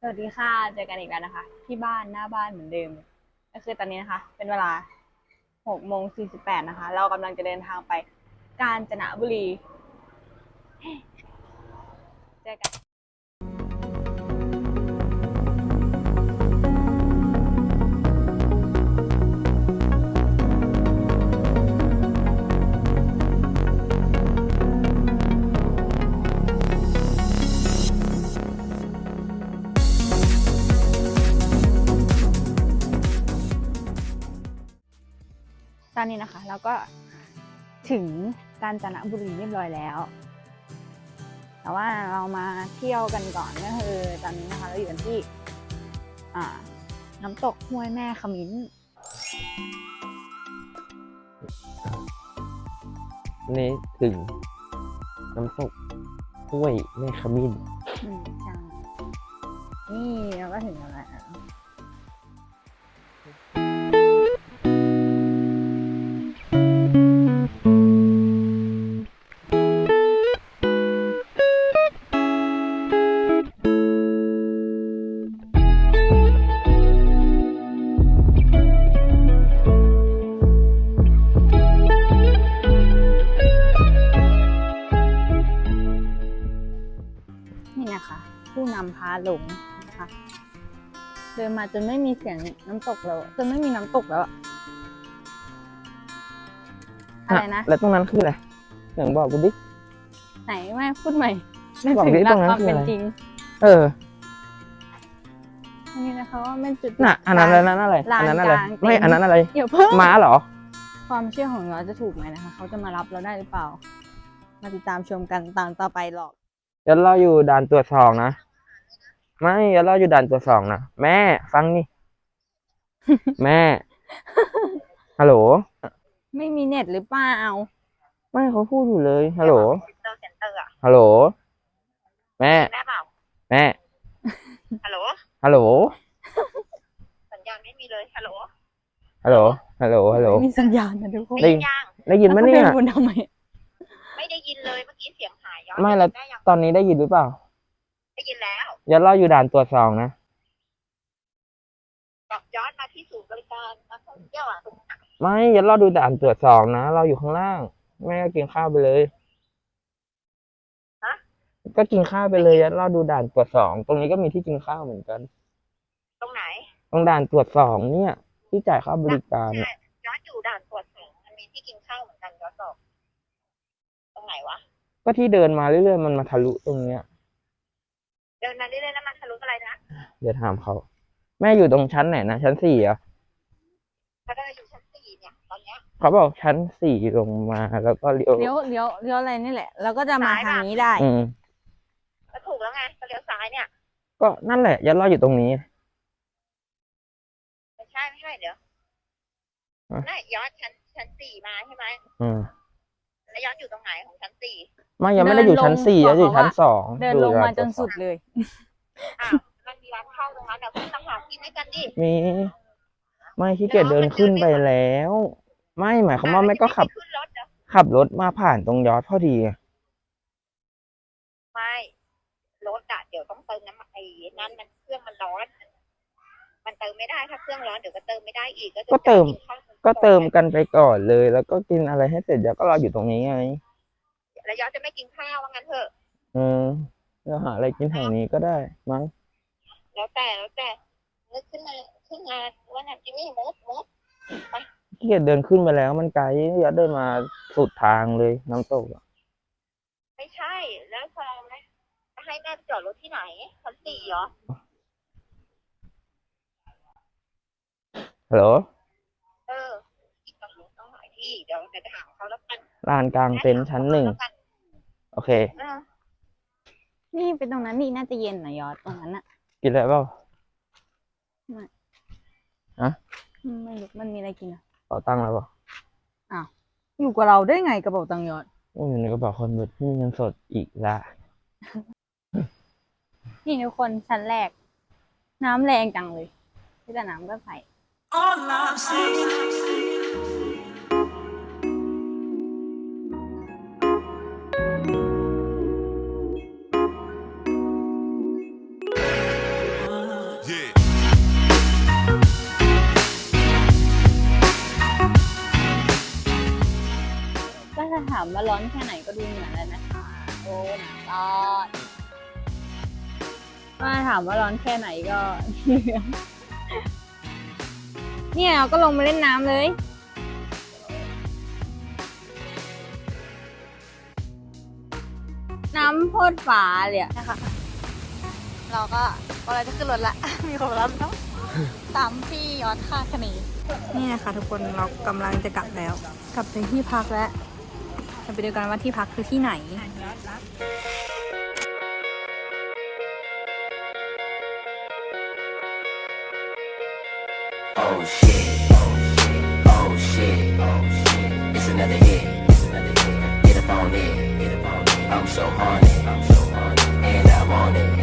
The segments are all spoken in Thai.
สวัสดีค่ะเจอกันอีกแล้วนะคะ ที่บ้านหน้าบ้านเหมือนเดิม ก็คือตอนนี้นะคะ เป็นเวลาหกโมงสี่สิบแปดนะคะ เรากำลังจะเดินทางไปกาญจนบุรี เจอกัน ตอนนี้นะคะเราก็ถึงกาญจนบุรีเรียบร้อยแล้ว แต่ว่าเรามาเที่ยวกันก่อนก็คือตอนนี้นะคะเราอยู่กันที่อ่าน้ำตกห้วยแม่ขมิ้นนี่ถึงน้ำตกห้วยแม่ขมิ้นอืมใช่นี่เราก็ถึงแล้ว ผู้นำพาหลงนะคะเดินมาจนไม่มีเสียงน้ำตกแล้วจนไม่มีน้ำตกแล้วอะอะไรนะแล้วตรงนั้นคืออะไรอย่างบอกกูดิไหนแม่พูดใหม่นึกบอกถึงดิหลัตรงนั้นความคือเป็นอะไรจริง เอออันนี้นะคะว่าเป็นจุดน่ะอันนั้นอันนั้นอะไรลานอันนั้นอะไรกลางเต็นท์ไม่อันนั้นอะไรเดี๋ยวเพิ่งม้าเหรอ ความเชื่อของเราจะถูกไหมนะคะ เขาจะมารับเราได้หรือเปล่า มาติดตามชมกันตอนต่อไปหรอกเดี๋ยวเราอยู่ด่านตรวจสองนะ ไม่เดี๋ยวเราอยู่ด่านตรวจสองนะแม่ฟังนี่ แม่ ฮัลโหล ไม่มีเน็ตหรือเปล่าไม่เขาพูดอยู่เลย ฮัลโหล เตอร์เซ็นเตอร์อะฮัลโหล แม่ได้เปล่าแม่ ฮัลโหล ฮัลโหล สัญญาณไม่มีเลย ฮัลโหล ฮัลโหล ฮัลโหล ฮัลโหล ไม่มีสัญญาณนะทุกคนได้ได้ยังได้ยินไหมแล้วเนี่ยขาดิวนทำไมไม่ได้ยินเลย เมื่อกี้เสียงหายย้อนไม่แล้ว ได้ยังตอนนี้ได้ยินหรือเปล่า ได้ยินแล้ว เดี๋ยวเราอยู่ด่านตรวจสองนะบอกย้อนมาที่ศูนย์บริการนักท่องเที่ยวอะตรงไหนไม่เดี๋ยวเราดูด่านตรวจสองนะเราอยู่ข้างล่าง แม่ก็กินข้าวไปเลยก็กินข้าวไปเลยแล้วเราดูด่านตรวจสองตรงนี้ก็มีที่กินข้าวเหมือนกัน ตรงไหน ตรงด่านตรวจสองเนี่ย ที่จ่ายค่าบริการใช่เนี่ยย้อนอยู่ด่านตรวจสองมันมีที่กินข้าวเหมือนกันย้อนบอกตรงไหนวะ ก็ที่เดินมาเรื่อยๆมันมาทะลุตรงเนี้ย เดินมาเรื่อยๆแล้วมันทะลุอะไรนะเดี๋ยวถามเขาแม่อยู่ตรงชั้นไหนนะชั้นสี่เหรอก็ได้อยู่ชั้นสี่เนี่ยตอนเนี้ยเขาบอกชั้นสี่ลงมาแล้วก็เลี้ยวเลี้ยวเลี้ยวเลี้ยวอะไรนี่แหละ แล้วก็จะมาทางนี้ได้ อืมก็ถูกแล้วไงก็เลี้ยวซ้ายเนี่ย ก็นั่นแหละยัดเราอยู่ตรงนี้ไม่ใช่ไม่ใช่เดี๋ยวฮะน่าย้อนชั้นชั้นสี่มาใช่ไหมอืม แล้วย้อนอยู่ตรงไหนของชั้นสี่ไม่ยังไม่ได้อยู่ชั้นสี่เดิยันงลงอยู่ชั้นสองเดินลงมาจนสุดเลยอ้าวมันมีร้านข้าวตรงนั้นเดี๋ยวคุณต้องหากินด้วยกันดิมี ไม่ขี้เกียจเดินขึ้นไปแล้ว ไม่หมายความว่าแม่ก็ขับ ขึ้นรถเหรอขับรถมาผ่านตรงยอดพอดี ไม่รถอะเดี๋ยวต้องเติมน้ำมันไอ้นั่นมันเครื่องมันร้อน มันเติมไม่ได้ถ้าเครื่องร้อนเดี๋ยวก็เติมไม่ได้อีกก็จะก็เติมจ่ายข้าว ก็เติมกันไปก่อนเลย แล้วก็กินอะไรให้เสร็จเดี๋ยวก็รออยู่ตรงนี้ไงแล้วย้อนจะไม่กินข้าวว่างั้นเถอะอืมเดี๋ยวหาอะไรกินแถวนี้ก็ได้ มั้งแล้วแต่แล้วแต่นึกขึ้นมาขึ้นมาว่าน่ะจิมมี่มดมดขี้เกียจเดินขึ้นไปแล้วมันไกลยอดเดินมาสุดทางเลยน้ำตกอะไม่ใช่แล้วพอไหมจะให้แม่ไปจอดรถที่ไหนชั้นสี่เหรอฮัลโหล เออที่จอดรถต้องหลายที่เดี๋ยวจะถามเขาแล้วกันลานกลางเต็นท์ชั้นหนึ่งแล้วกัโอเค เออนี่เป็นตรงนั้นนี่น่าจะเย็นหน่อยยอดตรงนั้นอะกินอะไรเปล่าอืมไม่รู้มันมีอะไรกินอะเป๋าตังค์แล้วเปล่าอยู่กับเราได้ไงกระเป๋าตังค์ยอด โอ้ยอยู่ในกระเป๋าคนเบิดไม่มีเงินสดอีกละนี่ทุกคนชั้นแรก น้ำแรงจังเลยที่แต่น้ำก็ใส All I'm saying ามว่าร้อนแค่ไหนก็ดูเหมือนแล้วนะคะ โอ้หนาร้อนถ้าถามว่าร้อนแค่ไหนก็ เนี่ยเราก็ลงมาเล่นน้ำเลยน้ำโพดฝาเลยอะนะคะ เราก็ก็เลยจะขึ้นรถละ มีคนรับแล้วตามพี่ยอดค่าคณีนี่นะคะทุกคนเรากำลังจะกลับแล้ว กลับถึงที่พักแล้วจะ ไปดูกันว่าที่พักคือที่ไหน Oh shit. Oh shit. Oh shit. It's another hit. It's another hit. Get up on it. Get up on it. I'm so horny. I'm so horny. And I want it.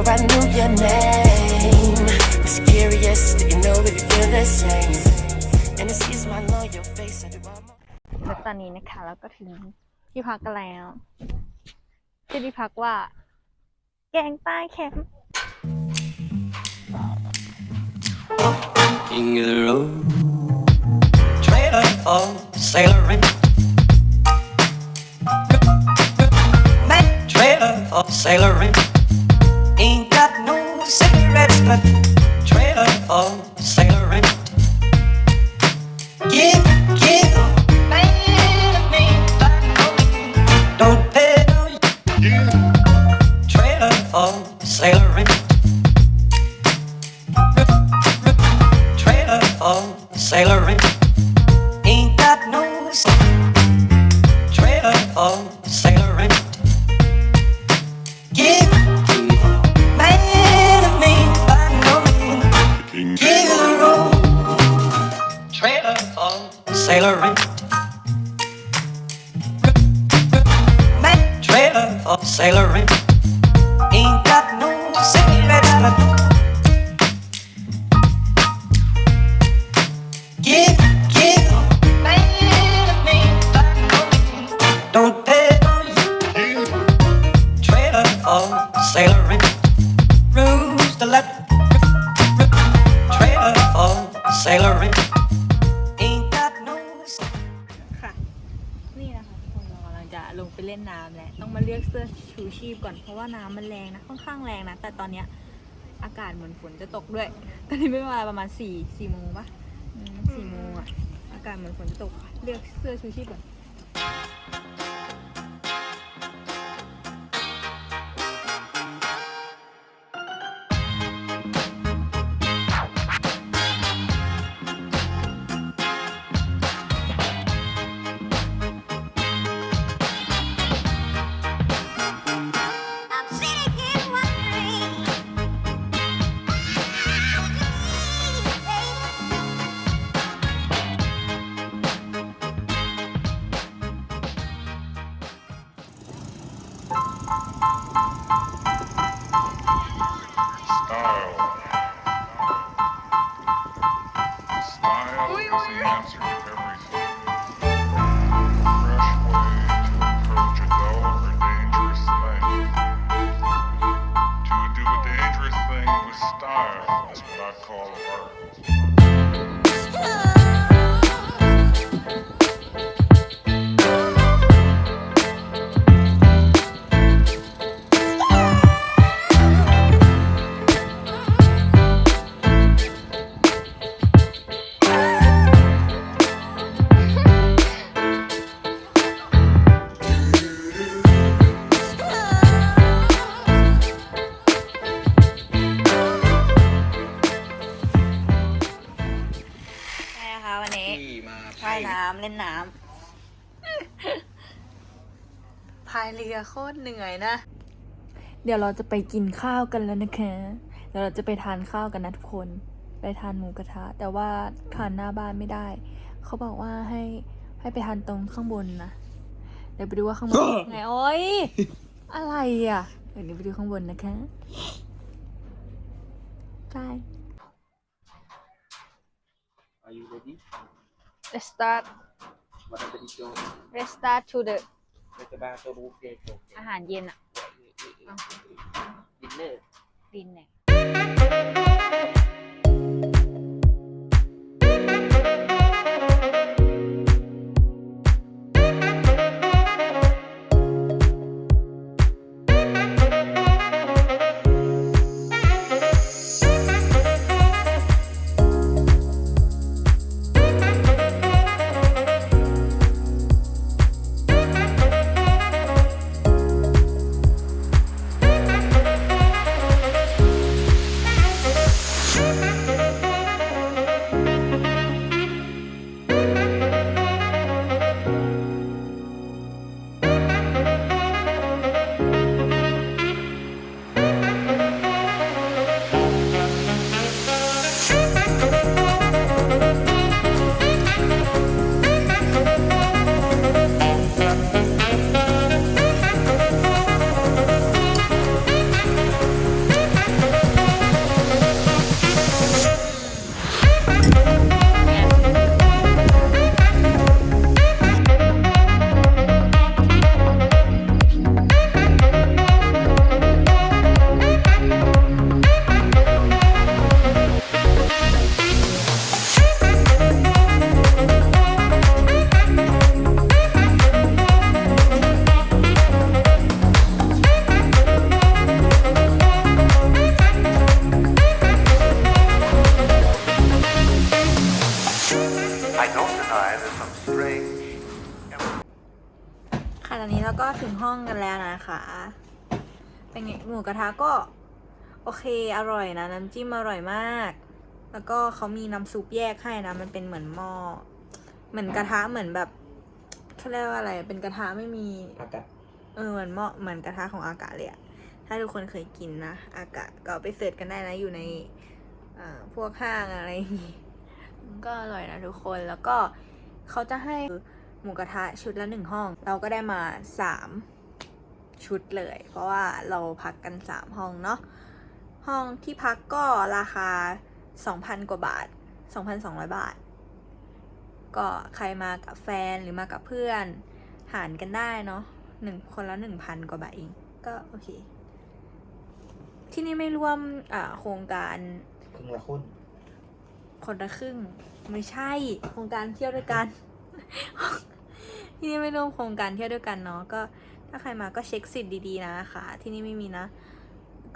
Before I knew your name. Was curious, do you know if you feel the same? And this is my loyal face, I do all my และตอนนี้นะคะเราก็ถึงที่พักกันแล้วชื่อที่พักว่า แกงใต้แคมป์ King of the road, trailer for sailoring. Man, trailer for sailoring. Ain't got no cigarettes, but sailoring, rules to let. Trailer for sailoring, ain't got no. ค่ะ นี่นะคะทุกคนเรากำลังจะลงไปเล่นน้ำแล้วต้องมาเลือกเสื้อชูชีพก่อนเพราะว่าน้ำมันแรงนะค่อนข้างแรงนะ แต่ตอนเนี้ยอากาศเหมือนฝนจะตกด้วย ตอนนี้เป็นเวลาประมาณสี่สี่โมงปะอืมสี่โมงอะอากาศเหมือนฝนจะตกเลือกเสื้อชูชีพก่อน Style. Style is the answer. พายเรือโคตรเหนื่อยนะ เดี๋ยวเราจะไปกินข้าวกันแล้วนะคะ เดี๋ยวเราจะไปทานข้าวกันนะทุกคน ไปทานหมูกระทะ แต่ว่าทานหน้าบ้านไม่ได้ เขาบอกว่าให้ให้ไปทานตรงข้างบนนะ เดี๋ยวไปดูว่าข้างบนเป็นไงโอ๊ยอะไรอะ เดี๋ยวไปดูข้างบนนะคะใช่ Are you ready let's start What are the details let's start to the เราจะมาตัวบูเฟ่ต์อาหารเย็นอะดินเนอร์ดินเนี่ย งหมูกระทะก็ โอเคอร่อยนะ น้ำจิ้มอร่อยมาก แล้วก็เขามีน้ำซุปแยกให้นะ มันเป็นเหมือนหม้อเหมือนกระทะเหมือนแบบเขาเรียกว่าอะไร เป็นกระทะไม่มีอากาศเออเหมือนหม้อเหมือนกระทะของอากาศเลยอะถ้าทุกคนเคยกินนะ อากาศก็เอาไปเสิร์ชกันได้นะอยู่ในอ่าพวกห้างอะไรอย่างงี้มันก็อร่อยนะทุกคนแล้วก็เขาจะให้หมูกระทะชุดละหนึ่งห้อง เราก็ได้มาสาม ชุดเลย เพราะว่าเราพักกันสามห้องเนาะห้องที่พักก็ราคาสองพันกว่าบาทสองพันสองร้อยบาท ก็ใครมากับแฟนหรือมากับเพื่อน หารกันได้เนาะหนึ่งคนละหนึ่งพันกว่าบาทเอง ก็โอเค ที่นี่ไม่ร่วมอ่าโครงการครึ่งละคุณคนละครึ่งไม่ใช่โครงการเที่ยวด้วยกัน ที่นี่ไม่ร่วมโครงการเที่ยวด้วยกันเนาะก็ ถ้าใครมาก็เช็คสิทธิ์ดีๆนะคะ ที่นี่ไม่มีนะ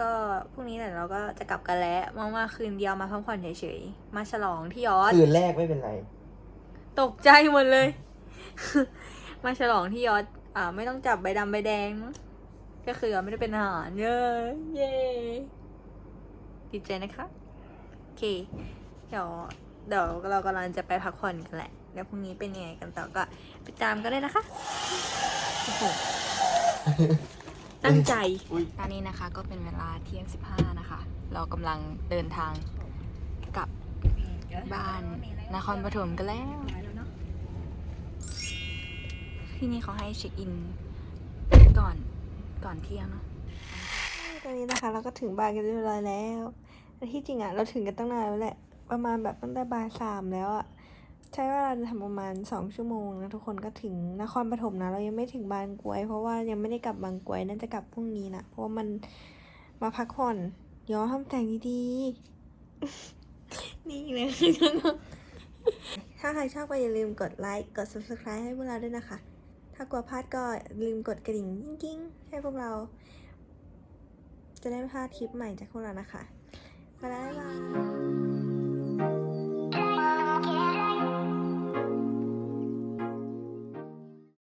ก็พรุ่งนี้เดี๋ยวเราก็จะกลับกันแล้วมามาคืนเดียวมาพักผ่อนเฉยๆ มาฉลองที่ยอดคืนแรกไม่เป็นไร ตกใจหมดเลย มาฉลองที่ยอดอ่า ไม่ต้องจับใบดำใบแดงมั้งก็คือไม่ได้เป็นทหารเย้เย้ดีใจนะคะโอเค เดี๋ยวเดี๋ยวเรากำลังจะไปพักผ่อนกันแหละเดี๋ยวพรุ่งนี้เป็นยังไงกันต่อก็ไปตามกันได้นะคะโอ้โห ตั้งใจ ตอนนี้นะคะก็เป็นเวลาเที่ยงสิบห้านะคะ เรากำลังเดินทางกลับบ้านนครปฐมกันแล้ว ที่นี่เขาให้เช็คอิน ก่อนก่อนเที่ยงเนาะตอนนี้นะคะเราก็ถึงบ้านกันเรียบร้อยแล้วแต่ที่จริงอะเราถึงกันตั้งนานแล้วแหละ ประมาณแบบตั้งแต่บ่ายสามแล้วอะ ใช้เวลาทำประมาณสองชั่วโมงนะทุกคนก็ถึงนครปฐมนะ เรายังไม่ถึงบางกวย เพราะว่ายังไม่ได้กลับบางกวยน่าจะกลับพรุ่งนี้นะเพราะว่ามันมาพักผ่อนย้อนทำแต่งดีๆ นี่เลยถ้าใครชอบก็อย่าลืมกดไลค์กด subscribe ให้พวกเราด้วยนะคะ ถ้ากลัวพลาดก็ลืมกดกระดิ่งกิ้งๆ ให้พวกเรา จะได้ไม่พลาดคลิปใหม่จากพวกเรานะคะ บ๊ายบาย